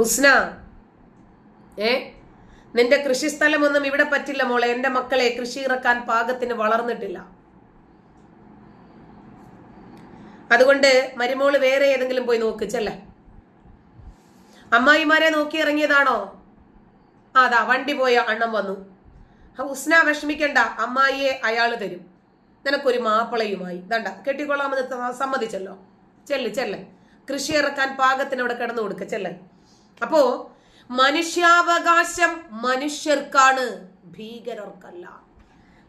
ഹുസ്ന. ഏ? നിന്റെ കൃഷിസ്ഥലമൊന്നും ഇവിടെ പറ്റില്ല മോളെ. എന്റെ മക്കളെ കൃഷി ഇറക്കാൻ പാകത്തിന് വളർന്നിട്ടില്ല. അതുകൊണ്ട് മരുമോൾ വേറെ ഏതെങ്കിലും പോയി നോക്ക് ചെല്ലേ. അമ്മായിമാരെ നോക്കി ഇറങ്ങിയതാണോ? അതാ വണ്ടി പോയ അണ്ണം വന്നു. ഹുസ്ന വിഷമിക്കണ്ട. അമ്മായിയെ അയാൾ തരും. നിനക്കൊരു മാപ്പിളയുമായി. ദണ്ട കെട്ടിക്കൊള്ളാമെന്ന് സമ്മതിച്ചല്ലോ. ചെല്ല് ചെല്ല്. കൃഷി ഇറക്കാൻ പാകത്തിന് അവിടെ കിടന്നു കൊടുക്ക ചെല്ല്. അപ്പോ മനുഷ്യാവകാശം മനുഷ്യർക്കാണ് ഭീകരർക്കല്ല.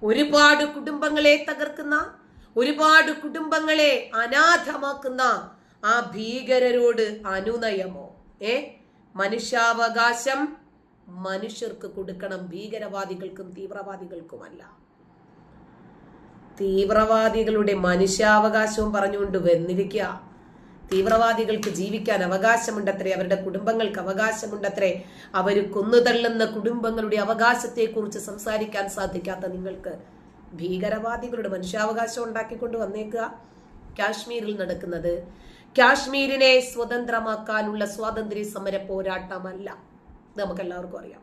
ഒരുപാട് കുടുംബങ്ങളെ തകർക്കുന്ന ഒരുപാട് കുടുംബങ്ങളെ അനാഥമാക്കുന്ന ആ ഭീകരരോട് അനുനയമോ? ഏ? മനുഷ്യാവകാശം മനുഷ്യർക്ക് കൊടുക്കണം ഭീകരവാദികൾക്കും തീവ്രവാദികൾക്കുമല്ല. തീവ്രവാദികളുടെ മനുഷ്യാവകാശവും പറഞ്ഞുകൊണ്ട് വന്നിരിക്കുക. തീവ്രവാദികൾക്ക് ജീവിക്കാൻ അവകാശമുണ്ടത്രേ അവരുടെ കുടുംബങ്ങൾക്ക് അവകാശമുണ്ടത്രേ അവർ കൊന്നുതള്ളുന്ന കുടുംബങ്ങളുടെ അവകാശത്തെക്കുറിച്ച് സംസാരിക്കാൻ സാധിക്കാത്ത നിങ്ങൾക്ക് ഭീകരവാദികളുടെ മനുഷ്യാവകാശം ഉണ്ടാക്കിക്കൊണ്ട് വന്നേക്കുക. കാശ്മീരിൽ നടക്കുന്നത് കാശ്മീരിനെ സ്വതന്ത്രമാക്കാനുള്ള സ്വാതന്ത്ര്യ സമര പോരാട്ടമല്ല. നമുക്കെല്ലാവർക്കും അറിയാം.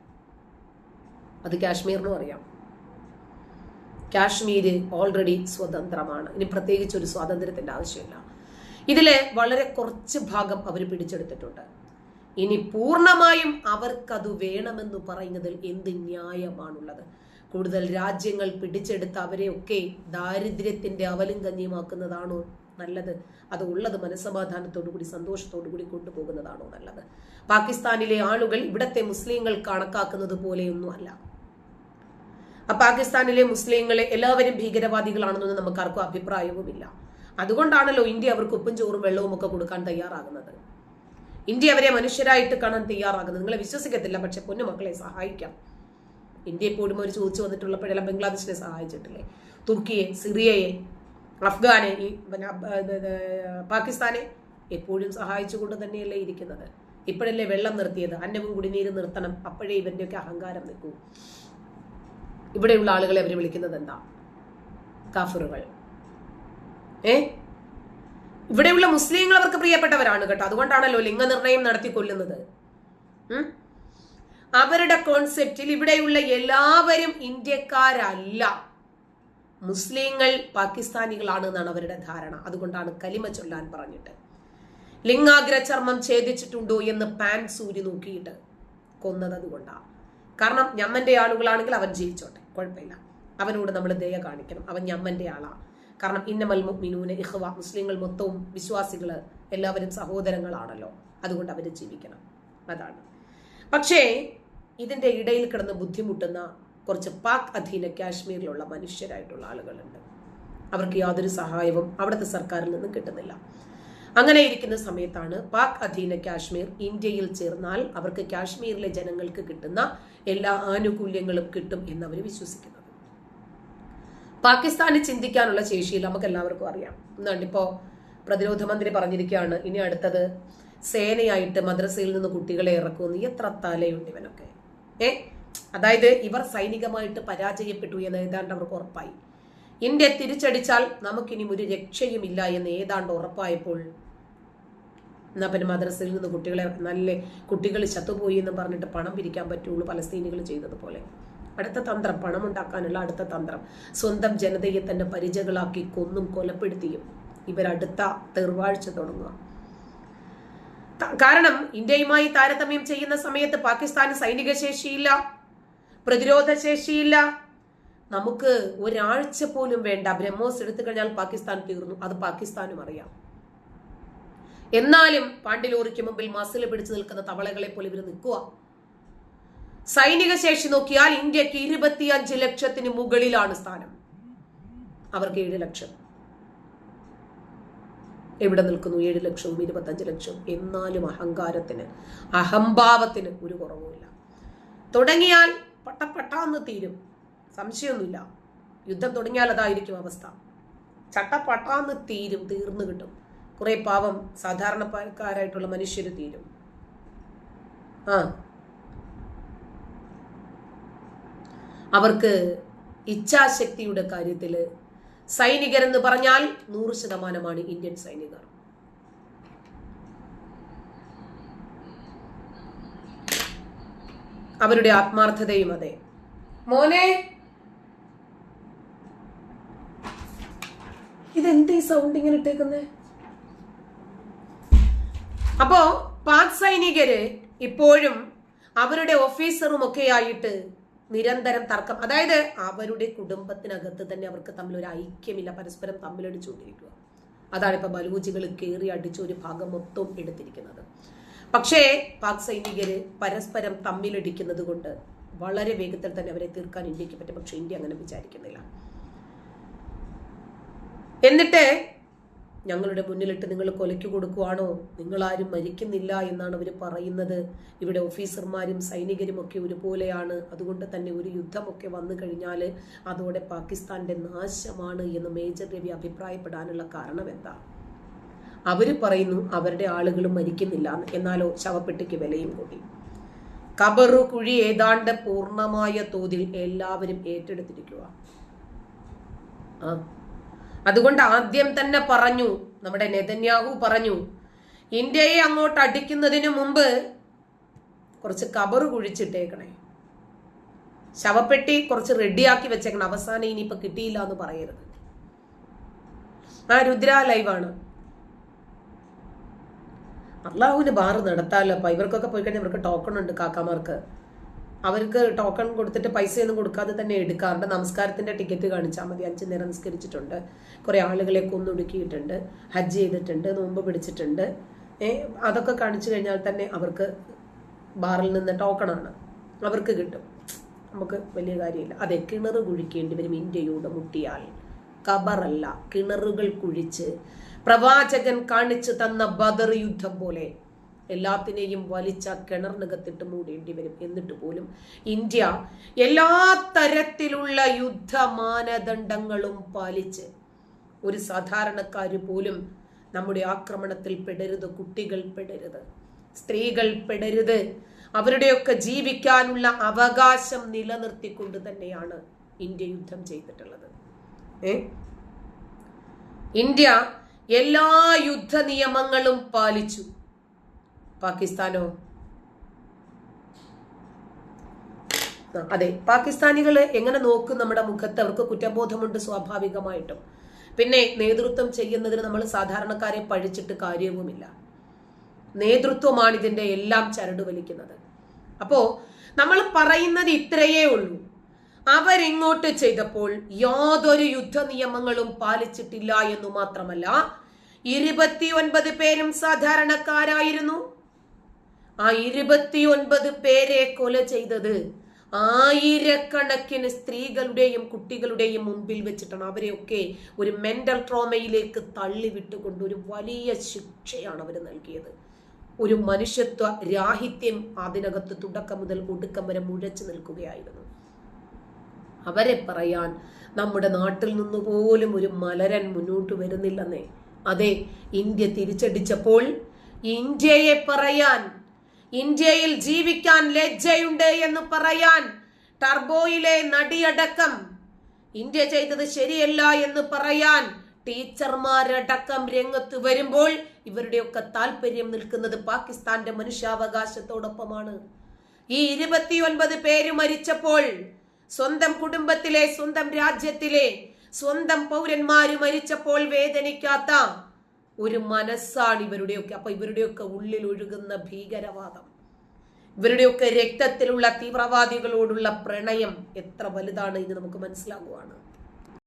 അത് കാശ്മീരിനും അറിയാം. കാശ്മീര് ഓൾറെഡി സ്വതന്ത്രമാണ്. ഇനി പ്രത്യേകിച്ച് ഒരു സ്വാതന്ത്ര്യത്തിന്റെ ആവശ്യമില്ല. ഇതിൽ വളരെ കുറച്ച് ഭാഗം അവർ പിടിച്ചെടുത്തിട്ടുണ്ട്. ഇനി പൂർണമായും അവർക്കത് വേണമെന്ന് പറയുന്നതിൽ എന്ത് ന്യായമാണുള്ളത്? കൂടുതൽ രാജ്യങ്ങൾ പിടിച്ചെടുത്ത അവരെയൊക്കെ ദാരിദ്ര്യത്തിന്റെ അവലും നല്ലത്? അത് ഉള്ളത് മനസ്സമാധാനത്തോടു കൂടി സന്തോഷത്തോടു കൂടി കൊണ്ടുപോകുന്നതാണോ നല്ലത്? പാകിസ്ഥാനിലെ ആളുകൾ ഇവിടത്തെ മുസ്ലിങ്ങൾ കണക്കാക്കുന്നത് പോലെയൊന്നും അല്ല. പാകിസ്ഥാനിലെ മുസ്ലിങ്ങളെ എല്ലാവരും ഭീകരവാദികളാണെന്നൊന്നും നമുക്ക് ആർക്കും അഭിപ്രായവുമില്ല. അതുകൊണ്ടാണല്ലോ ഇന്ത്യ അവർക്ക് ഉപ്പും ചോറും വെള്ളവും ഒക്കെ കൊടുക്കാൻ തയ്യാറാകുന്നത്. ഇന്ത്യ അവരെ മനുഷ്യരായിട്ട് കാണാൻ തയ്യാറാകുന്നത്. നിങ്ങളെ വിശ്വസിക്കത്തില്ല പക്ഷെ പൊന്നു മക്കളെ സഹായിക്കാം. ഇന്ത്യയെ പോലും അവർ ചോദിച്ചു വന്നിട്ടുള്ളപ്പോഴെല്ലാം ബംഗ്ലാദേശിനെ സഹായിച്ചിട്ടില്ലേ? തുർക്കിയെ സിറിയയെ അഫ്ഗാനെ ഈ പാകിസ്ഥാനെ എപ്പോഴും സഹായിച്ചുകൊണ്ട് തന്നെയല്ലേ ഇരിക്കുന്നത്. ഇപ്പോഴല്ലേ വെള്ളം നിർത്തിയത് അന്നവും കുടിനീരും നിർത്തണം അപ്പോഴേ ഇവന്റെയൊക്കെ അഹങ്കാരം നിൽക്കൂ. ഇവിടെയുള്ള ആളുകളെ അവർ വിളിക്കുന്നത് എന്താ? കാഫറുകൾ. ഏ? ഇവിടെയുള്ള മുസ്ലിങ്ങൾ അവർക്ക് പ്രിയപ്പെട്ടവരാണ് കേട്ടോ. അതുകൊണ്ടാണല്ലോ ലിംഗനിർണയം നടത്തി കൊല്ലുന്നത്. അവരുടെ കോൺസെപ്റ്റിൽ ഇവിടെയുള്ള എല്ലാവരും ഇന്ത്യക്കാരല്ല. മുസ്ലിങ്ങൾ പാകിസ്ഥാനികളാണ് എന്നാണ് അവരുടെ ധാരണ. അതുകൊണ്ടാണ് കലിമ ചൊല്ലാൻ പറഞ്ഞിട്ട്. ലിംഗാഗ്ര ചർമ്മം ഛേദിച്ചിട്ടുണ്ടോ എന്ന് പാൻ സൂര്യ നോക്കിയിട്ട് കൊന്നത് അതുകൊണ്ടാണ് കാരണം ഞമ്മന്റെ ആളുകളാണെങ്കിൽ അവൻ ജീവിച്ചോട്ടെ കുഴപ്പമില്ല. അവനോട് നമ്മൾ ദയ കാണിക്കണം. അവൻ ഞമ്മന്റെ ആളാ. കാരണം ഇന്നമൽ മുഅ്മിനൂന ഇഹ്വ മുസ്ലിങ്ങൾ മൊത്തവും വിശ്വാസികൾ എല്ലാവരും സഹോദരങ്ങളാണല്ലോ. അതുകൊണ്ട് അവർ ജീവിക്കണം. അതാണ്. പക്ഷേ ഇതിന്റെ ഇടയിൽ കിടന്ന് ബുദ്ധിമുട്ടുന്ന കുറച്ച് പാക് അധീന കാശ്മീരിലുള്ള മനുഷ്യരായിട്ടുള്ള ആളുകളുണ്ട്. അവർക്ക് യാതൊരു സഹായവും അവിടുത്തെ സർക്കാരിൽ നിന്നും കിട്ടുന്നില്ല. അങ്ങനെ ഇരിക്കുന്ന സമയത്താണ് പാക് അധീന കാശ്മീർ ഇന്ത്യയിൽ ചേർന്നാൽ അവർക്ക് കാശ്മീരിലെ ജനങ്ങൾക്ക് കിട്ടുന്ന എല്ലാ ആനുകൂല്യങ്ങളും കിട്ടും എന്നവർ വിശ്വസിക്കുന്നത്. പാകിസ്ഥാന് ചിന്തിക്കാനുള്ള ശേഷിയിൽ നമുക്ക് എല്ലാവർക്കും അറിയാം. എന്നാണ് ഇപ്പോ പ്രതിരോധ മന്ത്രി പറഞ്ഞിരിക്കുകയാണ് ഇനി അടുത്തത് സേനയായിട്ട് മദ്രസയിൽ നിന്ന് കുട്ടികളെ ഇറക്കുമെന്ന്. എത്ര തലയുണ്ട് ഇവനൊക്കെ. ഏ? അതായത് ഇവർ സൈനികമായിട്ട് പരാജയപ്പെട്ടു എന്ന് ഏതാണ്ട് അവർക്ക് ഉറപ്പായി. ഇന്ത്യ തിരിച്ചടിച്ചാൽ നമുക്കിനി ഒരു രക്ഷയുമില്ല എന്ന് ഏതാണ്ട് ഉറപ്പായപ്പോൾ എന്നാ പിന്നെ മദ്രസയിൽ നിന്ന് കുട്ടികളെ നല്ല കുട്ടികൾ ചത്തുപോയി എന്ന് പറഞ്ഞിട്ട് പണം പിരിക്കാൻ പറ്റുള്ളൂ പലസ്തീനികൾ ചെയ്തതുപോലെ. അടുത്ത തന്ത്രം പണം ഉണ്ടാക്കാനുള്ള അടുത്ത തന്ത്രം. സ്വന്തം ജനതയെ തന്നെ പരിചകളാക്കി കൊന്നും കൊലപ്പെടുത്തിയും ഇവരടുത്ത തെർവാഴ്ച തുടങ്ങുക. കാരണം ഇന്ത്യയുമായി താരതമ്യം ചെയ്യുന്ന സമയത്ത് പാകിസ്ഥാന് സൈനിക ശേഷിയില്ല പ്രതിരോധ ശേഷിയില്ല. നമുക്ക് ഒരാഴ്ച പോലും വേണ്ട ബ്രഹ്മോസ് എടുത്തു കഴിഞ്ഞാൽ പാകിസ്ഥാൻ തീർന്നു അത് പാകിസ്ഥാനും അറിയാം. എന്നാലും പാണ്ഡിലോറിക്ക് മുമ്പിൽ മസിൽ പിടിച്ചു നിൽക്കുന്ന തവളകളെ പോലെ ഇവർ നിൽക്കുക. സൈനിക ശേഷി നോക്കിയാൽ ഇന്ത്യയ്ക്ക് ഇരുപത്തിയഞ്ച് ലക്ഷത്തിന് മുകളിലാണ് സ്ഥാനം. അവർക്ക് ഏഴ് ലക്ഷം. എവിടെ നിൽക്കുന്നു? ഏഴ് ലക്ഷവും ഇരുപത്തഞ്ച് ലക്ഷവും. എന്നാലും അഹങ്കാരത്തിന് അഹംഭാവത്തിന് ഒരു കുറവുമില്ല. തുടങ്ങിയാൽ പട്ടപ്പട്ടാന്ന് തീരും. സംശയമൊന്നുമില്ല. യുദ്ധം തുടങ്ങിയാൽ അതായിരിക്കും അവസ്ഥ. ചട്ടപ്പട്ടാന്ന് തീരും തീർന്നു കിട്ടും. കുറെ പാവം സാധാരണക്കാരായിട്ടുള്ള മനുഷ്യർ തീരും. ആ. അവർക്ക് ഇച്ഛാശക്തിയുടെ കാര്യത്തിൽ സൈനികരെന്ന് പറഞ്ഞാൽ നൂറ് ശതമാനമാണ് ഇന്ത്യൻ സൈനികർ. അവരുടെ ആത്മാർത്ഥതയും അതെ. മോനെ ഇതെന്ത് ഈ സൗണ്ട് ഇങ്ങനെ ഇട്ടേക്കുന്നേ? അപ്പോ പാക് സൈനികര് ഇപ്പോഴും അവരുടെ ഓഫീസറും ഒക്കെ ആയിട്ട് നിരന്തരം തർക്കം. അതായത് അവരുടെ കുടുംബത്തിനകത്ത് തന്നെ അവർക്ക് തമ്മിൽ ഒരു ഐക്യമില്ല പരസ്പരം തമ്മിലടിച്ചുകൊണ്ടിരിക്കുക. അതാണ് ഇപ്പൊ ബലൂജികൾ കയറി അടിച്ച ഒരു ഭാഗം മൊത്തം എടുത്തിരിക്കുന്നത്. പക്ഷേ പാക് സൈനികര് പരസ്പരം തമ്മിലടിക്കുന്നത് കൊണ്ട് വളരെ വേഗത്തിൽ തന്നെ അവരെ തീർക്കാൻ ഇന്ത്യയ്ക്ക് പറ്റും. പക്ഷെ ഇന്ത്യ അങ്ങനെ വിചാരിക്കുന്നില്ല. എന്നിട്ട് ഞങ്ങളുടെ മുന്നിലിട്ട് നിങ്ങൾ കൊലയ്ക്ക് കൊടുക്കുവാണോ? നിങ്ങളാരും മരിക്കുന്നില്ല എന്നാണ് അവർ പറയുന്നത്. ഇവിടെ ഓഫീസർമാരും സൈനികരും ഒക്കെ ഒരുപോലെയാണ്. അതുകൊണ്ട് തന്നെ ഒരു യുദ്ധമൊക്കെ വന്നു കഴിഞ്ഞാൽ അതോടെ പാകിസ്ഥാന്റെ നാശമാണ് എന്ന് മേജർ രവി അഭിപ്രായപ്പെടാനുള്ള കാരണം എന്താ? അവർ പറയുന്നു അവരുടെ ആളുകൾ മരിക്കുന്നില്ല. എന്ന്. എന്നാലോ ശവപ്പെട്ടിക്ക് വിലയും കൂടി. കബറു കുഴി ഏതാണ്ട് പൂർണമായ തോതിൽ എല്ലാവരും ഏറ്റെടുത്തിരിക്കുക ആ അതുകൊണ്ട് ആദ്യം തന്നെ പറഞ്ഞു നമ്മുടെ നെതന്യാഹു പറഞ്ഞു ഇന്ത്യയെ അങ്ങോട്ട് അടിക്കുന്നതിന് മുമ്പ് കുറച്ച് കബറ് കുഴിച്ചിട്ടേക്കണേ. ശവപ്പെട്ടി കുറച്ച് റെഡിയാക്കി വെച്ചേക്കണം. അവസാനം ഇനിയിപ്പോൾ കിട്ടിയില്ല എന്ന് പറയരുത്. ആ രുദ്ര ലൈവാണ് അള്ളാഹുവിന് ബാറ് നടത്താമല്ലോ ഇവർക്കൊക്കെ പോയി കഴിഞ്ഞാൽ ഇവർക്ക് ടോക്കൺ ഉണ്ട് കാക്കാമാർക്ക്. അവർക്ക് ടോക്കൺ കൊടുത്തിട്ട് പൈസയൊന്നും കൊടുക്കാതെ തന്നെ എടുക്കാറുണ്ട്. നമസ്കാരത്തിന്റെ ടിക്കറ്റ് കാണിച്ചാൽ മതി. അഞ്ചു നേരം നിസ്കരിച്ചിട്ടുണ്ട്. കുറെ ആളുകളെ കൊന്നൊടുക്കിയിട്ടുണ്ട്. ഹജ്ജ് ചെയ്തിട്ടുണ്ട്. നോമ്പ് പിടിച്ചിട്ടുണ്ട്. അതൊക്കെ കാണിച്ചു കഴിഞ്ഞാൽ തന്നെ അവർക്ക് ബാറിൽ നിന്ന് ടോക്കണാണ് അവർക്ക് കിട്ടും. നമുക്ക് വലിയ കാര്യമില്ല. അതെ കിണർ കുഴിക്കേണ്ടി വരും ഇന്ത്യയോട് മുട്ടിയാൽ. കബറല്ല. കിണറുകൾ കുഴിച്ച് പ്രവാചകൻ കാണിച്ചു തന്ന ബദർ യുദ്ധം പോലെ. എല്ലാത്തിനെയും വലിച്ച കിണറിനകത്തിട്ട് മൂടേണ്ടി വരും. എന്നിട്ട് പോലും ഇന്ത്യ എല്ലാ തരത്തിലുള്ള യുദ്ധ മാനദണ്ഡങ്ങളും പാലിച്ച് ഒരു സാധാരണക്കാര് പോലും നമ്മുടെ ആക്രമണത്തിൽ പെടരുത് കുട്ടികൾ പെടരുത് സ്ത്രീകൾ പെടരുത്. അവരുടെയൊക്കെ ജീവിക്കാനുള്ള അവകാശം നിലനിർത്തിക്കൊണ്ട് തന്നെയാണ് ഇന്ത്യ യുദ്ധം ചെയ്തിട്ടുള്ളത്. ഏ? ഇന്ത്യ എല്ലാ യുദ്ധ നിയമങ്ങളും പാലിച്ചു. പാകിസ്ഥാനോ? അതെ പാകിസ്ഥാനികൾ എങ്ങനെ നോക്കും നമ്മുടെ മുഖത്ത്? അവർക്ക് കുറ്റബോധമുണ്ട് സ്വാഭാവികമായിട്ടും. പിന്നെ നേതൃത്വം ചെയ്യുന്നതിന് നമ്മൾ സാധാരണക്കാരെ പഴിച്ചിട്ട് കാര്യവുമില്ല. നേതൃത്വമാണ് ഇതിന്റെ എല്ലാം ചരട് വലിക്കുന്നത്. അപ്പോ നമ്മൾ പറയുന്നത് ഇത്രയേ ഉള്ളൂ. അവരിങ്ങോട്ട് ചെയ്തപ്പോൾ യാതൊരു യുദ്ധ നിയമങ്ങളും പാലിച്ചിട്ടില്ല എന്നു മാത്രമല്ല ഇരുപത്തിയൊൻപത് പേരും സാധാരണക്കാരായിരുന്നു. ആ ഇരുപത്തിയൊൻപത് പേരെ കൊല ചെയ്തത് ആയിരക്കണക്കിന് സ്ത്രീകളുടെയും കുട്ടികളുടെയും മുമ്പിൽ വെച്ചിട്ടാണ്. അവരെയൊക്കെ ഒരു മെന്റൽ ട്രോമയിലേക്ക് തള്ളിവിട്ടുകൊണ്ട് ഒരു വലിയ ശിക്ഷയാണ് അവർ നൽകിയത്. ഒരു മനുഷ്യത്വ രാഹിത്യം അതിനകത്ത് തുടക്കം മുതൽ ഒടുക്കം വരെ മുഴച്ചു നിൽക്കുകയായിരുന്നു. അവരെ പറയാൻ നമ്മുടെ നാട്ടിൽ നിന്ന് പോലും ഒരു മലരൻ മുന്നോട്ട് വരുന്നില്ലെന്നേ. അതെ ഇന്ത്യ തിരിച്ചടിച്ചപ്പോൾ ഇന്ത്യയെ പറയാൻ ഇന്ത്യയിൽ ജീവിക്കാൻ ലജ്ജയുണ്ട് എന്ന് പറയാൻ ടർബോയിലെ നടിയടക്കം. ഇന്ത്യ ചെയ്തത് ശരിയല്ല എന്ന് പറയാൻ ടീച്ചർമാരടക്കം രംഗത്ത് വരുമ്പോൾ ഇവരുടെയൊക്കെ താല്പര്യം നിൽക്കുന്നത് പാകിസ്ഥാന്റെ മനുഷ്യാവകാശത്തോടൊപ്പമാണ്. ഈ ഇരുപത്തിയൊൻപത് പേര് മരിച്ചപ്പോൾ സ്വന്തം കുടുംബത്തിലെ സ്വന്തം രാജ്യത്തിലെ സ്വന്തം പൗരന്മാര് മരിച്ചപ്പോൾ വേദനിക്കാത്ത ഒരു മനസ്സാണ് ഇവരുടെയൊക്കെ അപ്പൊ ഇവരുടെയൊക്കെ ഉള്ളിൽ ഒഴുകുന്ന ഭീകരവാദം. ഇവരുടെയൊക്കെ രക്തത്തിലുള്ള തീവ്രവാദികളോടുള്ള പ്രണയം എത്ര വലുതാണ് എന്ന് നമുക്ക് മനസ്സിലാകുവാണ്.